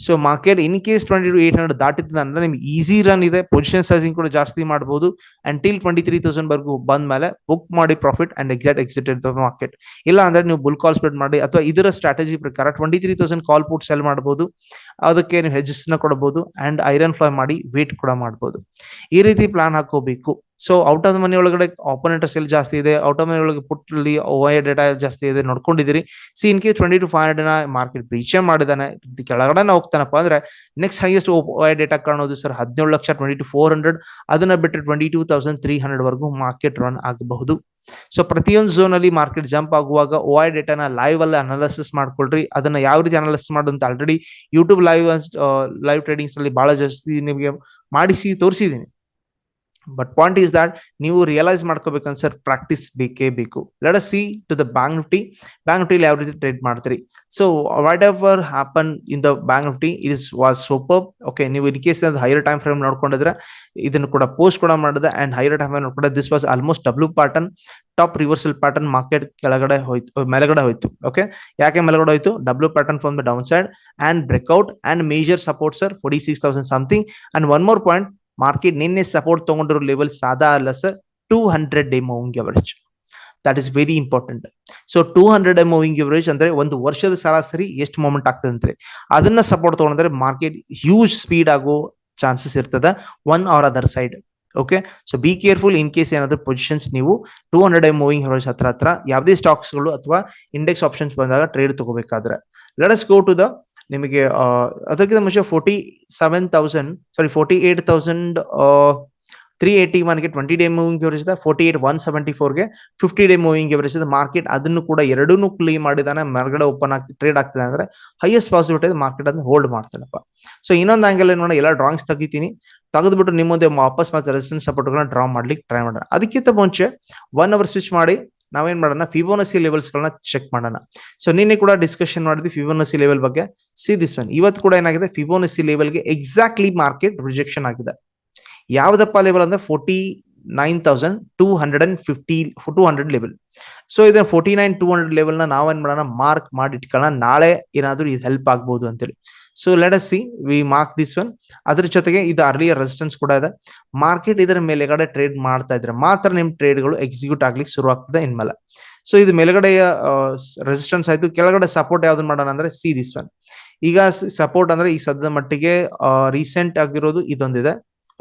so market in case twenty two eight hundred ದಾಟಿತ್ತು ಅಂದ್ರೆ ನಿಮ್ಗೆ ಈಸಿ ರನ್ ಇದೆ position sizing ಕೂಡ ಜಾಸ್ತಿ ಮಾಡಬಹುದು until twenty three thousand ವರ್ಗೂ ಬಂದ ಮೇಲೆ ಬುಕ್ ಮಾಡಿ profit and exact exit market ಇಲ್ಲ ಅಂದ್ರೆ ನೀವು ಬುಲ್ ಕಾಲ್ ಸ್ಪ್ರೆಡ್ ಮಾಡಿ ಅಥವಾ ಇದರ ಸ್ಟ್ರಾಟಜಿ ಪ್ರಕಾರ twenty three thousand call put sell ಮಾಡಬಹುದು ಅದಕ್ಕೆ ನೀವು ಹೆಜ್ಜೆಸ್ನ ಕೊಡಬಹುದು ಅಂಡ್ ಐರನ್ ಫ್ಲೈ ಮಾಡಿ ವೇಟ್ ಕೂಡ ಮಾಡಬಹುದು ಈ ರೀತಿ ಪ್ಲಾನ್ ಹಾಕೋಬೇಕು. ಸೊ ಔಟ್ ಆಫ್ ಮನಿ ಒಳಗಡೆ ಆಪೋನೆಂಟ್ ಸೆಲ್ ಜಾಸ್ತಿ ಇದೆ. ಔಟ್ ಆಫ್ ಮನಿ ಒಳಗೆ ಪುಟ್ ಅಲ್ಲಿ ಓವೈ ಡೇಟಾ ಜಾಸ್ತಿ ಇದೆ ನೋಡ್ಕೊಂಡಿದ್ದೀರಿ. See in case twenty two five hundred market breach ಮಾಡಿದಾನೆ ಕೆಳಗಡೆ ಹೋಗ್ತಾನಪ್ಪ ಅಂದ್ರೆ next highest O I data ಕಾಣೋದು ಸರ್ ಹದಿನೇಳು ಲಕ್ಷ ಟ್ವೆಂಟಿ ಟು ಫೋರ್ ಹಂಡ್ರೆಡ್ ಅದನ್ನ ಬಿಟ್ಟರೆ twenty two thousand three hundred ವರೆಗೂ ಮಾರ್ಕೆಟ್ ರನ್ ಆಗಬಹುದು. ಸೊ ಪ್ರತಿಯೊಂದು ಝೋನ್ ಅಲ್ಲಿ ಮಾರ್ಕೆಟ್ ಜಂಪ್ ಆಗುವಾಗ ಓ ಐ ಡೇಟಾನ ಲೈವ್ ಅಲ್ಲಿ ಅನಾಲಿಸಿಸ್ ಮಾಡ್ಕೊಳ್ರಿ. ಅದನ್ನ ಯಾವ ರೀತಿ ಅನಾಲಿಸಿಸ್ ಮಾಡೋದಂತ already YouTube live live tradings ಅಲ್ಲಿ ಬಹಳ ಜಾಸ್ತಿ ನಿಮಗೆ ಮಾಡಿಸಿ ತೋರಿಸಿದ್ದೀನಿ ಬಟ್ ಪಾಯಿಂಟ್ ಈಸ್ ದಟ್ ನೀವು ರಿಯಲೈಸ್ ಮಾಡ್ಕೋಬೇಕು ಸರ್ ಪ್ರಾಕ್ಟೀಸ್ ಬೇಕೇ ಬೇಕು. Let us see to the bank Nifty bank ನಿಫ್ಟಿಲಿ ಯಾವ ರೀತಿ ಟ್ರೇಡ್ ಮಾಡ್ತೀರಿ? So whatever happen in the bank Nifty is was super okay ನೀವು in case higher time frame ನೋಡ್ಕೊಂಡಿದ್ರೆ, ಇದನ್ನು ಕೂಡ ಪೋಸ್ಟ್ ಕೂಡ ಮಾಡಿದೆ. ಅಂಡ್ ಹೈಯರ್ ಟೈಮ್ ಫ್ರೇಮ್ ನೋಡ್ಕೊಂಡ್ರೆ this was almost W pattern top reversal pattern market ಕೆಳಗಡೆ ಹೋಯ್ತು ಮೇಲ್ಗಡೆ ಹೋಯ್ತು. ಓಕೆ ಯಾಕೆ ಮೇಲ್ಗಡೆ ಹೋಯ್ತು? W pattern from the down side and breakout and major support sir forty six thousand something and one more point market ನಿನ್ನೆ support ತಗೊಂಡಿರೋ level ಸಾದಾ ಅಲ್ಲ sir two hundred day moving average that is very important so two hundred moving average ಅಂದ್ರೆ ಒಂದು ವರ್ಷದ ಸರಾಸರಿ ಎಷ್ಟು moment ಆಗ್ತದೆ ಅಂದ್ರೆ ಅದನ್ನ ಸಪೋರ್ಟ್ ತಗೊಂಡ್ರೆ ಮಾರ್ಕೆಟ್ ಹ್ಯೂಜ್ ಸ್ಪೀಡ್ ಆಗೋ ಚಾನ್ಸಸ್ ಇರ್ತದ one or other side okay so be careful in case ಏನಾದ್ರೂ ಪೊಸಿಷನ್ಸ್ ನೀವು two hundred I moving average ಹತ್ರ ಹತ್ರ ಯಾವುದೇ ಸ್ಟಾಕ್ಸ್ಗಳು ಅಥವಾ ಇಂಡೆಕ್ಸ್ ಆಪ್ಷನ್ಸ್ ಬಂದಾಗ ಟ್ರೇಡ್ ತಗೋಬೇಕಾದ್ರೆ. Let us go to the ನಿಮಗೆ ಅದಕ್ಕಿಂತ ಮುಂಚೆ forty seven thousand sorry forty eight thousand three eighty ಒನ್ಗೆ twenty day moving average ಇದೆ ಫೋರ್ಟಿ ಏಟ್ ಒನ್ ಸೆವೆಂಟಿ ಫೋರ್ಗೆ ಫಿಫ್ಟಿ ಡೇ ಮೂವಿಂಗ್ ಅವರೇಜ್ ಇದೆ. ಮಾರ್ಕೆಟ್ ಅದನ್ನು ಕೂಡ ಎರಡೂ ಕ್ಲೀನ್ ಮಾಡಿದಾನೆ, ಮರಗಡೆ ಓಪನ್ ಆಗ್ತಿ ಟ್ರೇಡ್ ಆಗ್ತದೆ ಅಂದ್ರೆ ಹೈಯೆಸ್ಟ್ ಪಾಸಿಬಿಲಿಟಿ ಮಾರ್ಕೆಟ್ ಅದನ್ನ ಹೋಲ್ಡ್ ಮಾಡ್ತಾನಪ್ಪ. ಸೊ ಇನ್ನೊಂದು ಆಂಗಲ್ ನೋಡಿ ಎಲ್ಲ ಡ್ರಾಯಿಂಗ್ಸ್ ತೆಗಿತೀನಿ. ತೆಗೆದ್ಬಿಟ್ಟು ನಿಮ್ಮ ಮುಂದೆ ವಾಪಸ್ ಮತ್ತೆ ರೆಸಿಸ್ಟೆನ್ಸ್ ಸಪೋರ್ಟ್ಗಳನ್ನ ಡ್ರಾ ಮಾಡ್ಲಿಕ್ಕೆ ಟ್ರೈ ಮಾಡೋಣ. ಅದಕ್ಕಿಂತ ಮುಂಚೆ ಒನ್ ಅವರ್ ಸ್ವಿಚ್ ಮಾಡಿ ನಾವೇನ್ ಮಾಡೋಣ? ಫಿಬೋನಸಿ ಲೆವೆಲ್ಸ್ ಗಳನ್ನ ಚೆಕ್ ಮಾಡೋಣ. ಸೊ ನಿನ್ನೆ ಕೂಡ ಡಿಸ್ಕಷನ್ ಮಾಡಿದ್ವಿ ಫಿಬೋನಸಿ ಲೆವೆಲ್ ಬಗ್ಗೆ. ಸಿ ದಿಸ್ ಒನ್ ಇವತ್ತು ಕೂಡ ಏನಾಗಿದೆ? ಫಿಬೋನಸಿ ಲೆವೆಲ್ಗೆ ಎಕ್ಸಾಕ್ಟ್ಲಿ ಮಾರ್ಕೆಟ್ ರಿಜೆಕ್ಷನ್ ಆಗಿದೆ. ಯಾವ್ದಪ್ಪ ಲೆವೆಲ್ ಅಂದ್ರೆ forty nine thousand two hundred and fifty two hundred level so ಇದನ್ನ ಫೋರ್ಟಿ ನೈನ್ ಟೂ ಹಂಡ್ರೆಡ್ ಲೆವೆಲ್ನ ನಾವೇನ್ ಮಾಡೋಣ? ಮಾರ್ಕ್ ಮಾಡಿ ಇಟ್ಕೊಳ್ಳೋಣ ನಾಳೆ ಏನಾದ್ರೂ ಇದು ಹೆಲ್ಪ್ ಆಗ್ಬೋದು ಅಂತೇಳಿ. So let us see we mark this one ಅದ್ರ ಜೊತೆಗೆ ಇದು ಅರ್ಲಿಯರ್ ರೆಸಿಸ್ಟೆನ್ಸ್ ಕೂಡ ಇದೆ. ಮಾರ್ಕೆಟ್ ಇದರ ಮೇಲೆಗಡೆ ಟ್ರೇಡ್ ಮಾಡ್ತಾ ಇದ್ರೆ ಮಾತ್ರ ನಿಮ್ ಟ್ರೇಡ್ಗಳು ಎಕ್ಸಿಕ್ಯೂಟ್ ಆಗ್ಲಿಕ್ಕೆ ಶುರು ಆಗ್ತದೆ ಇನ್ಮೇಲೆ. ಸೊ ಇದು ಮೇಲ್ಗಡೆಯ ರೆಸಿಸ್ಟೆನ್ಸ್ ಆಯ್ತು. ಕೆಳಗಡೆ ಸಪೋರ್ಟ್ ಯಾವ್ದು ಮಾಡೋಣ ಅಂದ್ರೆ ಸಿ ದಿಸ್ ಒನ್ ಈಗ ಸಪೋರ್ಟ್ ಅಂದ್ರೆ ಈ ಸದ್ಯದ ಮಟ್ಟಿಗೆ ರೀಸೆಂಟ್ ಆಗಿರೋದು ಇದೊಂದಿದೆ.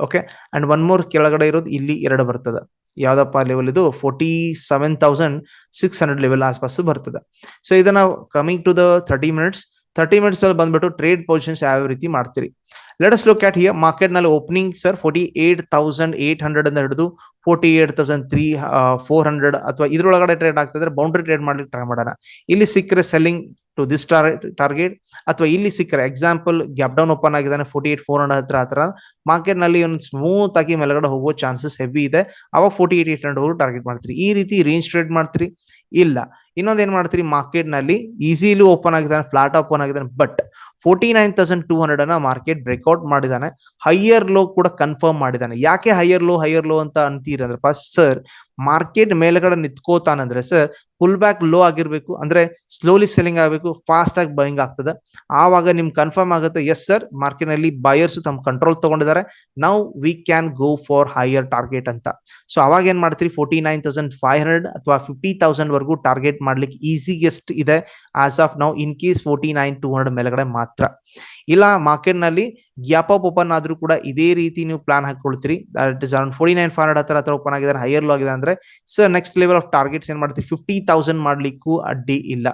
ಓಕೆ ಅಂಡ್ ಒನ್ ಮೋರ್ ಕೆಳಗಡೆ ಇರೋದು ಇಲ್ಲಿ ಎರಡು ಬರ್ತದೆ. ಯಾವ್ದಪ್ಪ ಲೆವೆಲ್ ಇದು? Forty seven thousand six hundred level ಆಸ್ಪಾಸ್ ಬರ್ತದೆ. ಸೊ ಇದನ್ನ coming to the thirty minutes thirty minutes ಅಲ್ಲಿ ಬಂದ್ಬಿಟ್ಟು ಟ್ರೇಡ್ ಪೊಸಿಷನ್ಸ್ ಯಾವ ರೀತಿ ಮಾಡ್ತೀರಿ? Let us look at here ಮಾರ್ಕೆಟ್ನಲ್ಲಿ opening sir forty eight thousand eight hundred ಅಂತ ಹಿಡಿದು forty eight thousand three four hundred ಅಥವಾ ಇದ್ರೊಳಗಡೆ ಟ್ರೇಡ್ ಆಗ್ತಿದ್ರೆ ಬೌಂಡ್ರಿ ಟ್ರೇಡ್ ಮಾಡ್ಲಿಕ್ಕೆ ಟ್ರೈ ಮಾಡೋಣ. ಇಲ್ಲಿ ಸಿಕ್ಕರೆ ಸೆಲ್ಲಿಂಗ್ ಟು ದಿಸ್ ಟಾರ್ಗೆಟ್ ಅಥವಾ ಇಲ್ಲಿ ಸಿಕ್ಕರೆ ಎಕ್ಸಾಂಪಲ್ ಗ್ಯಾಪ್ ಡೌನ್ ಓಪನ್ ಆಗಿದ್ದಾನೆ ಫೋರ್ಟಿ ಏಟ್ ಫೋರ್ ಹಂಡ್ರೆಡ್ ಹತ್ರ ಹತ್ರ ಮಾರ್ಕೆಟ್ನಲ್ಲಿ ಒಂದು ಸ್ಮೂತ್ ಆಗಿ ಮೇಲ್ಗಡೆ ಹೋಗೋ ಚಾನ್ಸಸ್ ಹೆವಿ ಇದೆ. ಅವಾಗ forty eight eight hundred target ಮಾಡ್ತೀರಿ. ಈ ರೀತಿ ರೇಂಜ್ ಟ್ರೇಡ್ ಮಾಡ್ತೀರಿ? ಇಲ್ಲ. ಇನ್ನೊಂದು ಏನ್ ಮಾಡ್ತೀರಿ? ಮಾರ್ಕೆಟ್ನಲ್ಲಿ ಈಸಿಲಿ ಓಪನ್ ಆಗಿದ್ದಾನೆ ಫ್ಲಾಟ್ ಓಪನ್ ಆಗಿದ್ದಾನೆ but forty nine thousand two hundred ಅನ್ನ ಮಾರ್ಕೆಟ್ ಬ್ರೇಕ್ಔಟ್ ಮಾಡಿದಾನೆ ಹೈಯರ್ ಲೋ ಕೂಡ ಕನ್ಫರ್ಮ್ ಮಾಡಿದಾನೆ ಯಾಕೆ ಹೈಯರ್ ಲೋ ಹೈಯರ್ ಲೋ ಅಂತ ಅಂತೀರಿ ಅಂದ್ರೆ ಫಸ್ಟ್ ಸರ್ ಮಾರ್ಕೆಟ್ ಮೇಲ್ಗಡೆ ನಿಂತ್ಕೋತಾನಂದ್ರೆ ಸರ್ ಫುಲ್ ಬ್ಯಾಕ್ ಲೋ ಆಗಿರ್ಬೇಕು, ಅಂದ್ರೆ ಸ್ಲೋಲಿ ಸೆಲ್ಲಿಂಗ್ ಆಗಬೇಕು ಫಾಸ್ಟ್ ಆಗಿ ಬೈಯಿಂಗ್ ಆಗ್ತದೆ. ಆವಾಗ ನಿಮ್ ಕನ್ಫರ್ಮ್ ಆಗುತ್ತೆ ಎಸ್ ಸರ್ ಮಾರ್ಕೆಟ್ನಲ್ಲಿ ಬಯರ್ಸ್ ತಮ್ಮ ಕಂಟ್ರೋಲ್ ತಗೊಂಡಿದ್ದಾರೆ. ನಾವು we can go for higher target ಅಂತ. ಸೊ ಅವಾಗ ಏನ್ ಮಾಡ್ತೀರಿ? Forty nine thousand five hundred ಅಥವಾ ಫಿಫ್ಟಿ ತೌಸಂಡ್ ವರ್ಗೂ ಟಾರ್ಗೆಟ್ ಮಾಡ್ಲಿಕ್ಕೆ ಈಸಿಯೆಸ್ಟ್ ಇದೆ. ಆಸ್ ಆಫ್ ನಾವು in case forty nine two hundred ಮೇಲ್ಗಡೆ ಮಾತ್ರ. ಇಲ್ಲ ಮಾರ್ಕೆಟ್ನಲ್ಲಿ ಗ್ಯಾಪ್ ಅಪ್ ಓಪನ್ ಆದ್ರೂ ಕೂಡ ಇದೇ ರೀತಿ ನೀವು plan ಹಾಕೊಳ್ತೀರಿ that is around forty nine five hundred ಹತ್ರ ಹತ್ರ ಓಪನ್ ಆಗಿದೆ ಹೈಯರ್ ಲೋ ಆಗಿದೆ ಅಂದ್ರೆ sir next level of targets ಏನ್ ಮಾಡ್ತೀವಿ ಫಿಫ್ಟಿ ತೌಸಂಡ್ ಮಾಡ್ಲಿಕ್ಕೂ ಅಡ್ಡಿ ಇಲ್ಲ.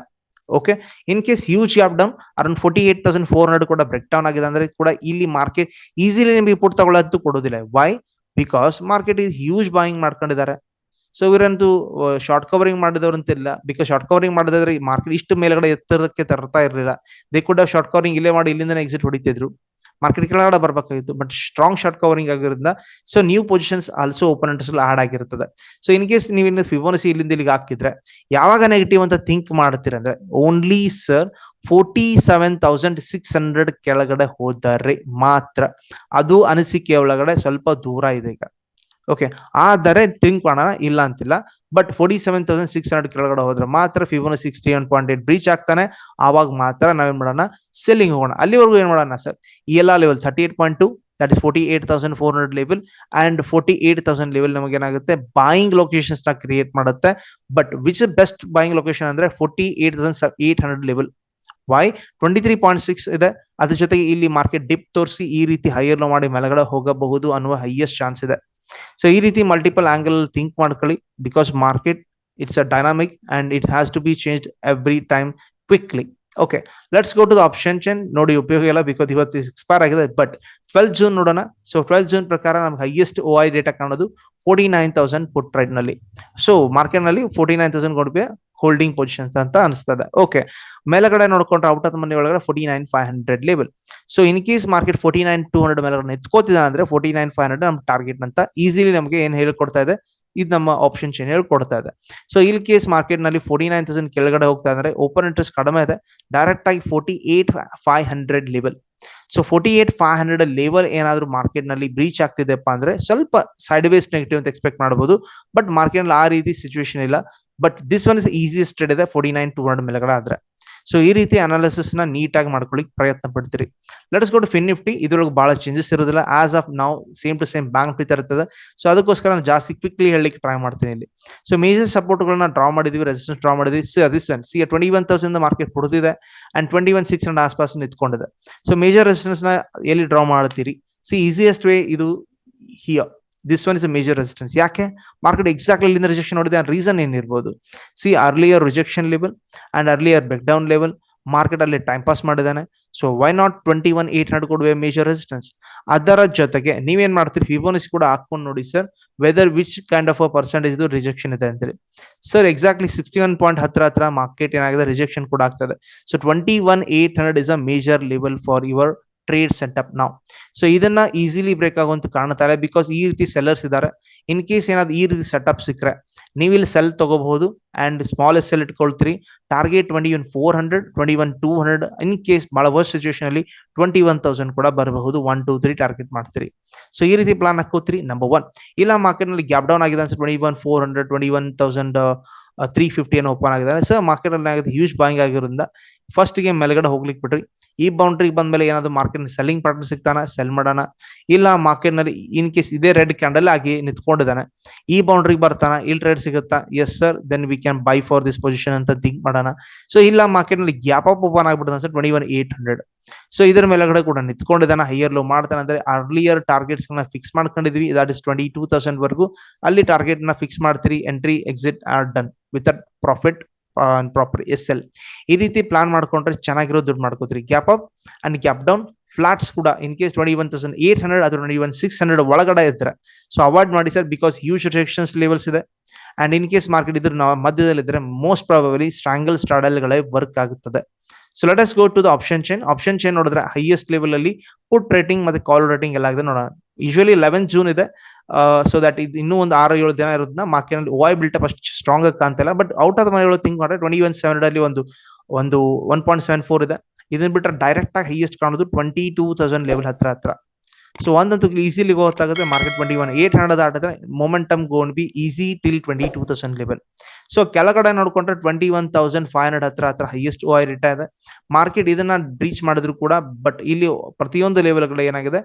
Okay in case huge gap down around forty eight thousand four hundred ಕೂಡ ಬ್ರೇಕ್ ಡೌನ್ ಆಗಿದೆ ಅಂದ್ರೆ ಕೂಡ ಇಲ್ಲಿ ಮಾರ್ಕೆಟ್ ಈಸಿಲಿ ನಿಮ್ಗೆ ರಿಪೋರ್ಟ್ ತಗೊಳ್ಳೋದು ಕೊಡೋದಿಲ್ಲ why because market is huge buying ಮಾಡ್ಕೊಂಡಿದ್ದಾರೆ. ಸೊ ಇವರಂತೂ ಶಾರ್ಟ್ ಕವರಿಂಗ್ ಮಾಡಿದವ್ರಂತಿಲ್ಲ. ಬಿಕಾಸ್ ಶಾರ್ಟ್ ಕವರಿಂಗ್ ಮಾಡಿದ್ರೆ ಮಾರ್ಕೆಟ್ ಇಷ್ಟು ಮೇಲ್ಗಡೆ ಎತ್ತರಕ್ಕೆ ತರ್ತಾ ಇರಲಿಲ್ಲ. ದೇ ಕೂಡ ಶಾರ್ಟ್ ಕವರಿಂಗ್ ಇಲ್ಲೇ ಮಾಡಿ ಇಲ್ಲಿಂದ ಎಕ್ಸಿಟ್ ಹೊಡಿತಿದ್ರು. ಮಾರ್ಕೆಟ್ ಕೆಳಗಡೆ ಬರಬೇಕಾಗಿತ್ತು. ಬಟ್ ಸ್ಟ್ರಾಂಗ್ ಶಾರ್ಟ್ ಕವರಿಂಗ್ ಆಗಿರೋದ್ರಿಂದ so new positions also open interest add ಆಗಿರ್ತದೆ. ಸೊ ಇನ್ ಕೇಸ್ ನೀವು ಫಿಬೋನಸಿ ಇಲ್ಲಿಂದ ಇಲ್ಲಿಗೆ ಹಾಕಿದ್ರೆ, ಯಾವಾಗ ನೆಗೆಟಿವ್ ಅಂತ ಥಿಂಕ್ ಮಾಡ್ತೀರ ಅಂದ್ರೆ only sir forty seven thousand six hundred ಕೆಳಗಡೆ ಹೋದರೆ ಮಾತ್ರ. ಅದು ಅನಿಸಿಕೆ ಒಳಗಡೆ ಸ್ವಲ್ಪ ದೂರ ಇದೆ ಈಗ. ಓಕೆ ಆದರೆ ತಿಂಕ್ ಮಾಡೋಣ ಇಲ್ಲ ಅಂತಿಲ್ಲ but forty seven thousand six hundred ಕೆಳಗಡೆ ಹೋದ್ರೆ ಮಾತ್ರ Fibonacci sixty one point eight breach ಆಗ್ತಾನೆ, ಆವಾಗ ಮಾತ್ರ ನಾವೇನ್ ಮಾಡೋಣ ಸೆಲ್ಲಿಂಗ್ ಹೋಗೋಣ. ಅಲ್ಲಿವರೆಗೂ ಏನ್ ಮಾಡೋಣ ಸರ್ ಈ ಎಲ್ಲ level thirty eight point two that is forty eight thousand four hundred level and forty eight thousand level ನಮಗೆ ಏನಾಗುತ್ತೆ ಬಾಯಿಂಗ್ ಲೊಕೇಶನ್ಸ್ನ ಕ್ರಿಯೇಟ್ ಮಾಡುತ್ತೆ. But which best buying location ಅಂದ್ರೆ forty eight thousand eight hundred level why twenty three point six ಇದೆ. ಅದ್ರ ಜೊತೆಗೆ ಇಲ್ಲಿ market drip ತೋರಿಸಿ ಈ ರೀತಿ ಹೈಯರ್ ಮಾಡಿ ಮೇಲ್ಗಡೆ ಹೋಗಬಹುದು ಅನ್ನುವ ಹೈಯೆಸ್ಟ್ ಚಾನ್ಸ್ ಇದೆ. ಸೊ ಈ ರೀತಿ ಮಲ್ಟಿಪಲ್ ಆಂಗಲ್ ಥಿಂಕ್ ಮಾಡ್ಕೊಳ್ಳಿ because market it's a dynamic and it has to be change every time quickly okay let's go to the option chain ನೋಡಿ ಉಪಯೋಗ ಇಲ್ಲ ಬಿಕಾಸ್ ಇವತ್ತು ಎಕ್ಸ್ಪೈರ್ ಆಗಿದೆ ಬಟ್ ಟ್ವೆಲ್ ಜೂನ್ ನೋಡೋಣ. ಸೊ ಟ್ವೆಲ್ ಜೂನ್ ಪ್ರಕಾರ ನಮ್ಗೆ highest O I data ಕಾಣೋದು forty nine thousand put ರೈಟ್ನಲ್ಲಿ. ಸೊ ಮಾರ್ಕೆಟ್ನಲ್ಲಿ ಫೋರ್ಟಿ ನೈನ್ ತೌಸಂಡ್ ಕೊಡ್ಬಿ ಹೋಲ್ಡಿಂಗ್ ಪೊಸಿಷನ್ಸ್ ಅಂತ ಅನಿಸ್ತದೆ. ಓಕೆ ಮೇಲಗಡೆ ನೋಡ್ಕೊಂಡ್ರೆ ಔಟ್ ಆಫ್ ಮನಿ ಒಳಗಡೆ forty nine five hundred level so in case market forty nine two hundred ಮೇಲಗಡೆ ಎತ್ಕೋತಿದ ಅಂದ್ರೆ ಫೋರ್ಟಿ ನೈನ್ ಫೈವ್ ಹಂಡ್ರೆಡ್ ನಮ್ಮ ಟಾರ್ಗೆಟ್ ಅಂತ ಈಸಿಲಿ ನಮಗೆ ಏನ್ ಹೇಳ್ಕೊಡ್ತಾ ಇದೆ? ಇದು ನಮ್ಮ ಆಪ್ಷನ್ ಚೇನ್ ಹೇಳ್ಕೊಡ್ತಾ ಇದೆ. ಸೊ ಇಲ್ಲಿ ಕೇಸ್ ಮಾರ್ಕೆಟ್ನಲ್ಲಿ ಫೋರ್ಟಿ ನೈನ್ ತೌಸಂಡ್ ಕೆಳಗಡೆ ಹೋಗ್ತಾ ಅಂದ್ರೆ ಓಪನ್ ಇಂಟ್ರೆಸ್ಟ್ ಕಡಿಮೆ ಇದೆ. ಡೈರೆಕ್ಟ್ ಆಗಿ forty eight five hundred level so forty eight five hundred level ಏನಾದ್ರು ಮಾರ್ಕೆಟ್ನಲ್ಲಿ ಬ್ರೀಚ್ ಆಗ್ತಿದೆಪ್ಪ ಅಂದ್ರೆ ಸ್ವಲ್ಪ ಸೈಡ್ ವೇಸ್ ನೆಗೆಟಿವ್ ಅಂತ ಎಕ್ಸ್ಪೆಕ್ಟ್ ಮಾಡಬಹುದು ಬಟ್ ಮಾರ್ಕೆಟ್ನಲ್ಲಿ ಆ ರೀತಿ ಸಿಚುವೇಶನ್ ಇಲ್ಲ. But this one is easiest ಇದೆ ಫೋರ್ಟಿ ನೈನ್ ಟೂ ಹಂಡ್ರೆಡ್ ಮೇಲೆಗಡೆ ಆದ್ರೆ. ಸೊ ಈ ರೀತಿ ಅನಾಲಿಸಿಸ್ನ ನೀಟಾಗಿ ಮಾಡ್ಕೊಳ್ಳಿಕ್ ಪ್ರಯತ್ನ ಪಡ್ತೀರಿ. Let's go to Fin Nifty ಇದ್ರೊಳಗೆ ಬಹಳ ಚೇಂಜಸ್ ಇರೋದಿಲ್ಲ. ಆಸ್ ಆಫ್ ನಾವು same to same bank Nifty ಇರ್ತದೆ. ಸೊ ಅದಕ್ಕೋಸ್ಕರ ನಾನು ಜಾಸ್ತಿ ಕ್ವಿಕ್ಲಿ ಹೇಳಲಿಕ್ಕೆ ಟ್ರೈ ಮಾಡ್ತೀನಿ ಇಲ್ಲಿ. ಸೊ ಮೇಜರ್ ಸಪೋರ್ಟ್ಗಳನ್ನ ಡ್ರಾ ಮಾಡಿದ್ವಿ ರೆಸಿಸ್ಟೆನ್ಸ್ ಡ್ರಾ ಮಾಡಿದ್ವಿ. This one see twenty one thousand market ಕೊಡ್ತಿದೆ and twenty one six hundred ಆಸ್ಪಾಸ್ ನಿಂತ್ಕೊಂಡಿದೆ. ಸೊ ಮೇಜರ್ ರೆಸಿಸ್ಟೆನ್ಸ್ನ ಎಲ್ಲಿ ಡ್ರಾ ಮಾಡ್ತೀರಿ? ಸಿ ಈಸಿಯೆಸ್ಟ್ ವೇ ಇದು here this one is a major resistance ಯಾಕೆ? ಮಾರ್ಕೆಟ್ ಎಕ್ಸಾಕ್ಟ್ಲಿ ಇಲ್ಲಿಂದ ರಿಜೆಕ್ಷನ್ ನೋಡಿದೆ ರೀಸನ್ ಏನಿರ್ಬೋದು? See earlier rejection level and earlier break down level market ಅಲ್ಲಿ ಟೈಮ್ ಪಾಸ್ ಮಾಡಿದ್ದಾನೆ. So why not twenty one eight hundred ಕೊಡುವೆ major resistance ಅದರ ಜೊತೆಗೆ ನೀವೇನ್ ಮಾಡ್ತೀರಿ? ಫಿಬೋನಿಸ್ ಕೂಡ ಹಾಕೊಂಡು ನೋಡಿ sir whether which kind of a percentage rejection ಇದೆ ಅಂತೇಳಿ. Sir exactly sixty one point ಹತ್ರ ಹತ್ರ ಮಾರ್ಕೆಟ್ ಏನಾಗಿದೆ? ರಿಜೆಕ್ಷನ್ ಕೂಡ ಆಗ್ತದೆ so twenty one eight hundred is a major level for your trade setup ನಾವು ಸೊ ಇದನ್ನ ಈಸಿಲಿ ಬ್ರೇಕ್ ಆಗುವಂತ ಕಾಣ್ತಾರೆ ಬಿಕಾಸ್ ಈ ರೀತಿ ಸೆಲ್ಲರ್ಸ್ ಇದ್ದಾರೆ. ಇನ್ ಕೇಸ್ ಏನಾದ್ರು ಈ ರೀತಿ ಸೆಟಪ್ ಸಿಕ್ಕರೆ ನೀವು ಇಲ್ಲಿ ಸೆಲ್ ತಗೋಬಹುದು and small sell ಇಟ್ಕೊಳ್ತೀರಿ. Target twenty one four hundred twenty one two hundred in case ಬಹಳ ವರ್ಸ್ ಸಿಚುವೇಶನ್ ಅಲ್ಲಿ ಟ್ವೆಂಟಿ ಒನ್ ತೌಸಂಡ್ ಕೂಡ ಬರಬಹುದು. ಒನ್ ಟೂ ತ್ರೀ ಟಾರ್ಗೆಟ್ ಮಾಡ್ತೀರಿ. ಸೊ ಈ ರೀತಿ ಪ್ಲಾನ್ ಹಾಕೋತೀರಿ ನಂಬರ್ ಒನ್ ಇಲ್ಲ ಮಾರ್ಕೆಟ್ನಲ್ಲಿ ಗ್ಯಾಪ್ ಡೌನ್ ಆಗಿದೆ ಅನ್ಸುತ್ತೆ. Twenty one four hundred twenty one thousand three fifty ಏನೋ ಓಪನ್ ಆಗಿದೆ. ಸೊ ಮಾರ್ಕೆಟ್ ಅಲ್ಲಿ ಆಗಿದೆ ಹ್ಯೂಜ್ ಬಾಯಿಂಗ್ ಆಗಿರೋದ್ರಿಂದ ಫಸ್ಟ್ಗೆ ಮೇಲ್ಗಡೆ ಹೋಗ್ಲಿಕ್ಕೆ ಬಿಟ್ರಿ. ಈ ಬೌಂಡ್ರಿಗೆ ಬಂದ್ಮೇಲೆ ಏನಾದ್ರು ಮಾರ್ಕೆಟ್ ಸೆಲ್ಲಿಂಗ್ ಪಾರ್ಟ್ನರ್ ಸಿಗ್ತಾನ ಸೆಲ್ ಮಾಡೋಣ. ಇಲ್ಲ ಮಾರ್ಕೆಟ್ನಲ್ಲಿ ಇನ್ ಕೇಸ್ ಇದೇ ರೆಡ್ ಕ್ಯಾಂಡಲ್ ಆಗಿ ನಿಂತ್ಕೊಂಡಿದ್ದಾನೆ. ಈ ಬೌಂಡ್ರಿಗೆ ಬರ್ತಾನ, ಇಲ್ಲಿ ಟ್ರೇಡ್ ಸಿಗುತ್ತಾ? Yes sir then we can buy for this position ಅಂತ ಥಿಂಕ್ ಮಾಡೋಣ. ಸೊ ಇಲ್ಲ ಮಾರ್ಕೆಟ್ನಲ್ಲಿ gap up open ಆಗ್ಬಿಡ್ತಾನೆ sir twenty one eight hundred so ಇದರ ಮೇಲೆಗಡೆ ಕೂಡ ನಿಂತ್ಕೊಂಡಿದ್ದಾನ ಹೈಯರ್ ಲೋ ಮಾಡ್ತಾನೆ ಅಂದ್ರೆ ಅರ್ಲಿಯರ್ ಟಾರ್ಗೆಟ್ಸ್ನ ಫಿಕ್ಸ್ ಮಾಡ್ಕೊಂಡಿದ್ವಿ. That is twenty two thousand ವರ್ಗು ಅಲ್ಲಿ ಟಾರ್ಗೆಟ್ನ ಫಿಕ್ಸ್ ಮಾಡ್ತೀರಿ entry exit are done with profit proper S L ಈ ರೀತಿ ಪ್ಲಾನ್ ಮಾಡ್ಕೊಂಡ್ರೆ ಚೆನ್ನಾಗಿರೋ ದುಡ್ಡು ಮಾಡ್ಕೋತೀರಿ. Gap up and gap down flats ಕೂಡ in case twenty one thousand eight hundred ಅಥವಾ ಟ್ವೆಂಟಿ ಒನ್ ಸಿಕ್ಸ್ ಹಂಡ್ರೆಡ್ ಒಳಗಡೆ ಇದ್ರೆ. ಸೊ ಅವಾಯ್ಡ್ ಮಾಡಿ sir because use rejections levels ಇದೆ. ಅಂಡ್ ಇನ್ ಕೇಸ್ ಮಾರ್ಕೆಟ್ ಇದ್ರೆ ನಾವು ಮಧ್ಯದಲ್ಲಿ ಇದ್ರೆ ಮೋಸ್ಟ್ ಪ್ರಾಬಲಿ ಸ್ಟ್ರಾಂಗಲ್ ಸ್ಟ್ರಾಡಲ್ಗಳೇ ವರ್ಕ್ ಆಗುತ್ತದೆ. So let us go to the option chain option chain ನೋಡಿದ್ರೆ ಹೈಯೆಸ್ಟ್ ಲೆವೆಲ್ ಅಲ್ಲಿ ಪುಟ್ ರೇಟಿಂಗ್ ಮತ್ತೆ ಕಾಲ್ ರೇಟಿಂಗ್ ಎಲ್ಲ ಆಗಿದೆ ನೋಡೋಣ. ಯೂಶಲಿ ಲೆವೆನ್ ಜೂನ್ ಇದೆ. ಸೊ ದಟ್ ಇದು ಇನ್ನೂ ಒಂದು ಆರು, ಏಳು ದಿನ ಇರೋದನ್ನ ಮಾರ್ಕೆಟ್ ವಾಯ್ ಬಿಲ್ಟಪ್ ಅಷ್ಟು ಸ್ಟ್ರಾಂಗ್ ಆಗಿ ಕಾಣ್ತಿಲ್ಲ ಬಟ್ ಔಟ್ ಆಫ್ ಮನೆಗಳು ಥಿಂಕ್ ಮಾಡಿದ್ರೆ ಟ್ವೆಂಟಿ ಒನ್ ಸೆವೆನ್ ಅಲ್ಲಿ ಒಂದು ಒಂದು ಒನ್ ಪಾಯಿಂಟ್ ಸೆವೆನ್ ಫೋರ್ ಇದೆ. ಇದನ್ನ ಬಿಟ್ಟರೆ ಡೈರೆಕ್ಟ್ ಆಗಿ ಹೈಯೆಸ್ಟ್ ಕಾಣೋದು ಟ್ವೆಂಟಿ ಟೂ ತೌಸಂಡ್ ಲೆವೆಲ್ ಹತ್ರ ಹತ್ರ. ಸೊ ಒಂದಂತೂ ಈಸಿಲಿ ಗೊತ್ತಾಗುತ್ತೆ market twenty one eight hundred ಆಡಿದ್ರೆ momentum gonna be easy till twenty two thousand level so ಕೆಳಗಡೆ ನೋಡ್ಕೊಂಡ್ರೆ twenty one thousand five hundred ಹತ್ರ ಹತ್ರ ಹೈಯೆಸ್ಟ್ ಓ ರಿಟಾ ಇದೆ. ಮಾರ್ಕೆಟ್ ಇದನ್ನ ರೀಚ್ ಮಾಡಿದ್ರು ಕೂಡ ಬಟ್ ಇಲ್ಲಿ ಪ್ರತಿಯೊಂದು ಲೆವೆಲ್ಗಳು ಏನಾಗಿದೆ?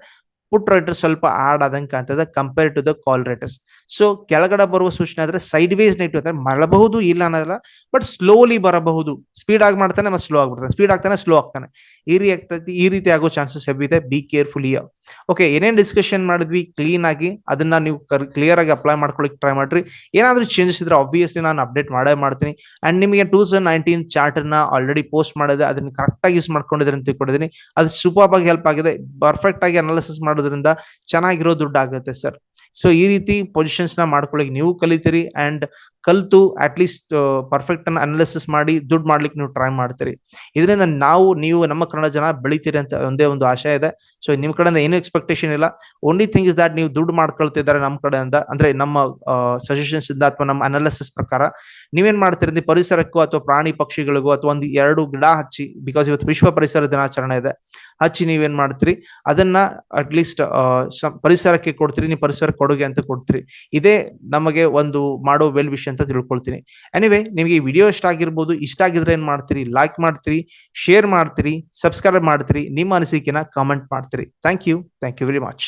ಪುಟ್ ರೈಟರ್ ಸ್ವಲ್ಪ ಆಡ್ ಆದಂಗೆ ಕಾಣ್ತದೆ compare to the call writers so ಕೆಳಗಡೆ ಬರುವ ಸೂಚನೆ ಆದ್ರೆ ಸೈಡ್ ವೇಸ್ ನೆಟ್ ಅಂದ್ರೆ ಮರಳಬಹುದು ಇಲ್ಲ ಅನ್ನೋದಿಲ್ಲ ಬಟ್ ಸ್ಲೋಲಿ ಬರಬಹುದು. ಸ್ಪೀಡ್ ಆಗಿ ಮಾಡ್ತಾನೆ, ಮತ್ತೆ ಸ್ಲೋ ಆಗ್ಬಿಡ್ತಾನೆ ಸ್ಪೀಡ್ ಆಗ್ತಾನೆ ಸ್ಲೋ ಆಗ್ತಾನೆ. ಈ ರೀತಿ ಆಗ್ತೈತಿ ಈ ರೀತಿ ಆಗೋ ಚಾನ್ಸಸ್ ಇದೆ. ಬಿ ಕೇರ್ಫುಲ್ ಇಯರ್ ಓಕೆ ಏನೇನ್ ಡಿಸ್ಕಷನ್ ಮಾಡಿದ್ವಿ? ಕ್ಲೀನ್ ಆಗಿ ಅದನ್ನ ನೀವು ಕ್ಲಿಯರ್ ಆಗಿ ಅಪ್ಲೈ ಮಾಡ್ಕೊಳ್ಳಿಕ್ ಟ್ರೈ ಮಾಡ್ರಿ. ಏನಾದ್ರೂ ಚೇಂಜಸ್ ಇದ್ರೆ ಆಬ್ವಿಯಸ್ಲಿ ನಾನು ಅಪ್ಡೇಟ್ ಮಾಡೇ ಮಾಡ್ತೀನಿ. ಅಂಡ್ ನಿಮಗೆ ಟೂ ತೌಸಂಡ್ ನೈನ್ಟೀನ್ ಚಾರ್ಟ್ನ ಆಲ್ರೆಡಿ ಪೋಸ್ಟ್ ಮಾಡಿದೆ. ಅದನ್ನ ಕರೆಕ್ಟ್ ಆಗಿ ಯೂಸ್ ಮಾಡ್ಕೊಂಡಿದ್ರೆ ಅಂತ ತಿಳ್ಕೊಂಡಿದ್ದೀನಿ ಅದು ಸೂಪರ್ ಆಗಿ ಹೆಲ್ಪ್ ಆಗಿದೆ. ಪರ್ಫೆಕ್ಟ್ ಆಗಿ ಅನಾಲಿಸಿಸ್ ಮಾಡೋದ್ರಿಂದ ಚೆನ್ನಾಗಿರೋ ದುಡ್ಡು ಆಗುತ್ತೆ ಸರ್ ಸೊ ಈ ರೀತಿ ಪೊಸಿಷನ್ಸ್ನ ಮಾಡ್ಕೊಳ್ಳಿಕ್ ನೀವು ಕಲಿತೀರಿ ಅಂಡ್ ಕಲ್ತು ಅಟ್ ಲೀಸ್ಟ್ ಪರ್ಫೆಕ್ಟ್ ಅನ್ನ ಅನಾಲಿಸಿಸ್ ಮಾಡಿ ದುಡ್ಡು ಮಾಡ್ಲಿಕ್ಕೆ ನೀವು ಟ್ರೈ ಮಾಡ್ತೀರಿ. ಇದರಿಂದ ನಾವು, ನೀವು ನಮ್ಮ ಕನ್ನಡ ಜನ ಬೆಳಿತೀರಿ ಅಂತ ಒಂದೇ ಒಂದು ಆಶಯ ಇದೆ. ಸೊ ನಿಮ್ ಕಡೆಯಿಂದ ಏನು ಎಕ್ಸ್ಪೆಕ್ಟೇಷನ್ ಇಲ್ಲ. ಓನ್ಲಿ ಥಿಂಗ್ ಇಸ್ ದಟ್ ನೀವು ದುಡ್ಡು ಮಾಡ್ಕೊಳ್ತಿದ್ದಾರೆ ನಮ್ಮ ಕಡೆಯಿಂದ. ಅಂದ್ರೆ ನಮ್ಮ ಸಜೆಷನ್ಸ್ ಇಂದ ಅಥವಾ ನಮ್ಮ ಅನಾಲಿಸಿಸ್ ಪ್ರಕಾರ. ನೀವೇನ್ ಮಾಡ್ತೀರಿ? ಪರಿಸರಕ್ಕೂ ಅಥವಾ ಪ್ರಾಣಿ ಪಕ್ಷಿಗಳಿಗೂ ಅಥವಾ ಒಂದು ಎರಡು ಗಿಡ ಹಚ್ಚಿ ಬಿಕಾಸ್ ಇವತ್ತು ವಿಶ್ವ ಪರಿಸರ ದಿನಾಚರಣೆ ಇದೆ, ಹಚ್ಚಿ ನೀವೇನ್ ಮಾಡ್ತೀರಿ? ಅದನ್ನ ಅಟ್ ಲೀಸ್ಟ್ ಪರಿಸರಕ್ಕೆ ಕೊಡ್ತೀರಿ. ನೀವು ಪರಿಸರ ಕೊಡುಗೆ ಅಂತ ಕೊಡ್ತೀರಿ. ಇದೇ ನಮಗೆ ಒಂದು ಮಾಡೋ ವೆಲ್ ವಿಷಯ ಅಂತ ತಿಳ್ಕೊಳ್ತೀನಿ. ಎನಿವೆ ನಿಮಗೆ ಈ ವಿಡಿಯೋ ಇಷ್ಟ ಆಗಿರ್ಬೋದು, ಇಷ್ಟ ಆಗಿದ್ರೆ ಏನ್ ಮಾಡ್ತೀರಿ? ಲೈಕ್ ಮಾಡ್ತೀರಿ ಶೇರ್ ಮಾಡ್ತೀರಿ ಸಬ್ಸ್ಕ್ರೈಬ್ ಮಾಡ್ತೀರಿ ನಿಮ್ಮ ಅನಿಸಿಕೆನ ಕಾಮೆಂಟ್ ಮಾಡ್ತೀರಿ. Thank you thank you very much